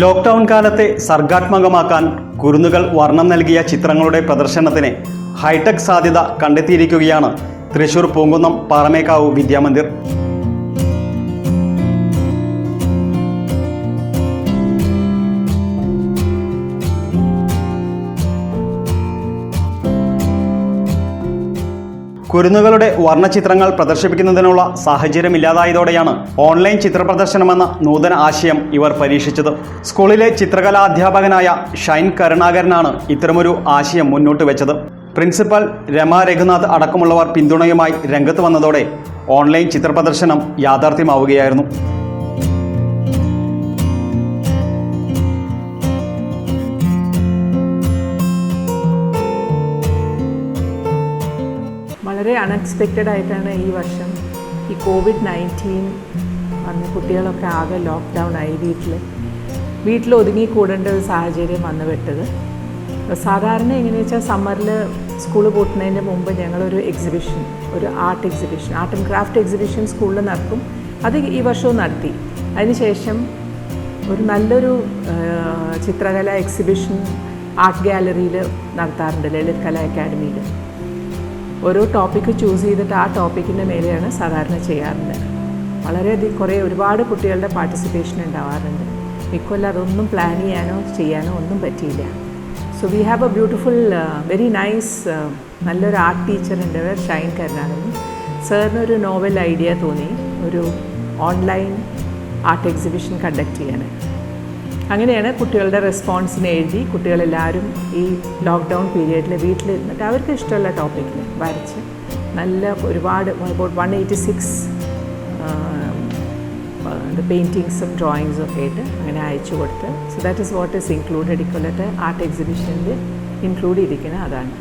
Lockdown കാലത്തെ സർഗാത്മകമാക്കാൻ കുരുന്നുകൾ വർണം നൽകിയ ചിത്രങ്ങളുടെ പ്രദർശനത്തിന് ഹൈടെക് സാധ്യത കണ്ടെത്തിയിരിക്കുകയാണ്. തൃശൂർ പൂങ്കുന്നം പാറമേക്കാവ് വിദ്യാമന്ദിർ. കുരുന്നുകളുടെ വർണചിത്രങ്ങൾ പ്രദർശിപ്പിക്കുന്നതിനുള്ള സാഹചര്യം സാഹചര്യമില്ലാതായതോടെയാണ് ഓൺലൈൻ ചിത്രപ്രദർശനമെന്ന നൂതന ആശയം ഇവർ പരീക്ഷിച്ചത്. സ്കൂളിലെ ചിത്രകലാ അധ്യാപകനായ ഷൈൻ കരുണാകരനാണ് ഇത്തരമൊരു ആശയം മുന്നോട്ട് വെച്ചത്. പ്രിൻസിപ്പൽ രമ രഘുനാഥ് അടക്കമുള്ളവർ പിന്തുണയുമായി രംഗത്ത് വന്നതോടെ ഓൺലൈൻ ചിത്രപ്രദർശനം യാഥാർത്ഥ്യമാവുകയായിരുന്നു. വളരെ അൺഎക്സ്പെക്റ്റഡ് ആയിട്ടാണ് ഈ വർഷം ഈ കോവിഡ് നയന്റീൻ വന്ന് കുട്ടികളൊക്കെ ആകെ ലോക്ക്ഡൗൺ ആയി വീട്ടിൽ വീട്ടിൽ ഒതുങ്ങിക്കൂടേണ്ട ഒരു സാഹചര്യം വന്നു വിട്ടത് സാധാരണ എങ്ങനെയാ വെച്ചാൽ സമ്മറിൽ സ്കൂൾ പൂട്ടുന്നതിന് മുമ്പ് ഞങ്ങളൊരു എക്സിബിഷൻ ഒരു art exhibition art and craft exhibition സ്കൂളിൽ നടക്കും. അത് ഈ വർഷവും നടത്തി. അതിനുശേഷം ഒരു നല്ലൊരു ചിത്രകല എക്സിബിഷൻ ആർട്ട് ഗാലറിയിൽ നടത്താറുണ്ട് ലളിത് കലാ അക്കാഡമിയിൽ ഓരോ ടോപ്പിക്ക് ചൂസ് ചെയ്തിട്ട് ആ ടോപ്പിക്കിന്റെ മേലെയാണ് സാധാരണ ചെയ്യാറുണ്ട്. വളരെയധികം കുറേ ഒരുപാട് കുട്ടികളുടെ പാർട്ടിസിപ്പേഷൻ ഉണ്ടാവാറുണ്ട്. ഇക്കൊല്ലം അതൊന്നും പ്ലാൻ ചെയ്യാനോ ചെയ്യാനോ ഒന്നും പറ്റിയില്ല. So we have a beautiful very nice നല്ലൊരു ആർട്ട് ടീച്ചറുണ്ട് ഷൈൻ കരുണാകരൻ. സാറിന് ഒരു നോവൽ ഐഡിയ തോന്നി. ഒരു ഓൺലൈൻ ആർട്ട് എക്സിബിഷൻ കണ്ടക്ട് ചെയ്യാൻ അങ്ങനെയാണ് കുട്ടികളുടെ റെസ്പോൺസിന് എഴുതി കുട്ടികളെല്ലാവരും ഈ ലോക്ക്ഡൗൺ പീരീഡിൽ വീട്ടിലിരുന്നിട്ട് അവർക്ക് ഇഷ്ടമുള്ള ടോപ്പിക്കിൽ വരച്ച് നല്ല ഒരുപാട് അബൌട്ട് വൺ എയ്റ്റി സിക്സ് പെയിന്റിങ്സും ഡ്രോയിങ്സും ഒക്കെ ആയിട്ട് അങ്ങനെ അയച്ചു കൊടുത്ത്. So that is what is included ഇക്കൊല്ലത്തെ ആർട്ട് എക്സിബിഷനിൽ ഇൻക്ലൂഡ് ചെയ്തിരിക്കുന്നത് അതാണ്.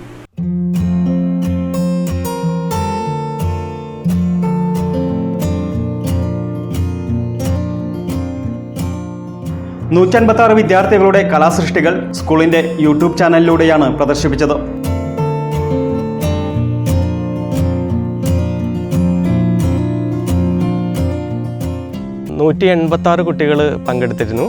നൂറ്റൻപത്തി ആറ് വിദ്യാർത്ഥികളുടെ കലാസൃഷ്ടികൾ സ്കൂളിന്റെ യൂട്യൂബ് ചാനലിലൂടെയാണ് പ്രദർശിപ്പിച്ചത്. നൂറ്റി എൺപത്തി ആറ് കുട്ടികൾ പങ്കെടുത്തിരുന്നു.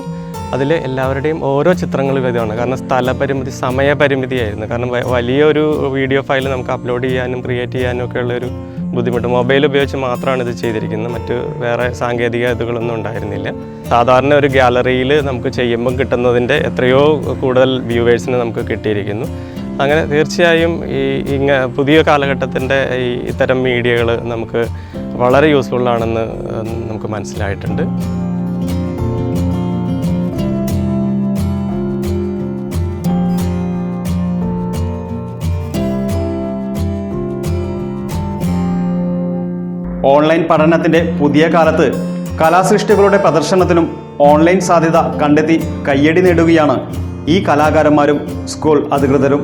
അതിൽ എല്ലാവരുടെയും ഓരോ ചിത്രങ്ങൾ ഇതാണ് കാരണം സ്ഥലപരിമിതി സമയപരിമിതിയായിരുന്നു കാരണം വലിയൊരു വീഡിയോ ഫയൽ നമുക്ക് അപ്ലോഡ് ചെയ്യാനും ക്രിയേറ്റ് ചെയ്യാനും ഒക്കെ ഉള്ളൊരു ബുദ്ധിമുട്ട്. മൊബൈൽ ഉപയോഗിച്ച് മാത്രമാണ് ഇത് ചെയ്തിരിക്കുന്നത്. മറ്റ് വേറെ സാങ്കേതിക ഇതുകളൊന്നും ഉണ്ടായിരുന്നില്ല. സാധാരണ ഒരു ഗാലറിയിൽ നമുക്ക് ചെയ്യുമ്പം കിട്ടുന്നതിന്റെ എത്രയോ കൂടുതൽ വ്യൂവേഴ്സിന് നമുക്ക് കിട്ടിയിരിക്കുന്നു. അങ്ങനെ തീർച്ചയായും ഈ ഇങ്ങ പുതിയ കാലഘട്ടത്തിന്റെ ഈ ഇത്തരം മീഡിയകൾ നമുക്ക് വളരെ യൂസ്ഫുള്ളാണെന്ന് നമുക്ക് മനസ്സിലായിട്ടുണ്ട്. ഓൺലൈൻ പഠനത്തിന്റെ പുതിയ കാലത്ത് കലാസൃഷ്ടികളുടെ പ്രദർശനത്തിനും ഓൺലൈൻ സാധ്യത കണ്ടെത്തി കയ്യടി നേടുകയാണ് ഈ കലാകാരന്മാരും സ്കൂൾ അധികൃതരും.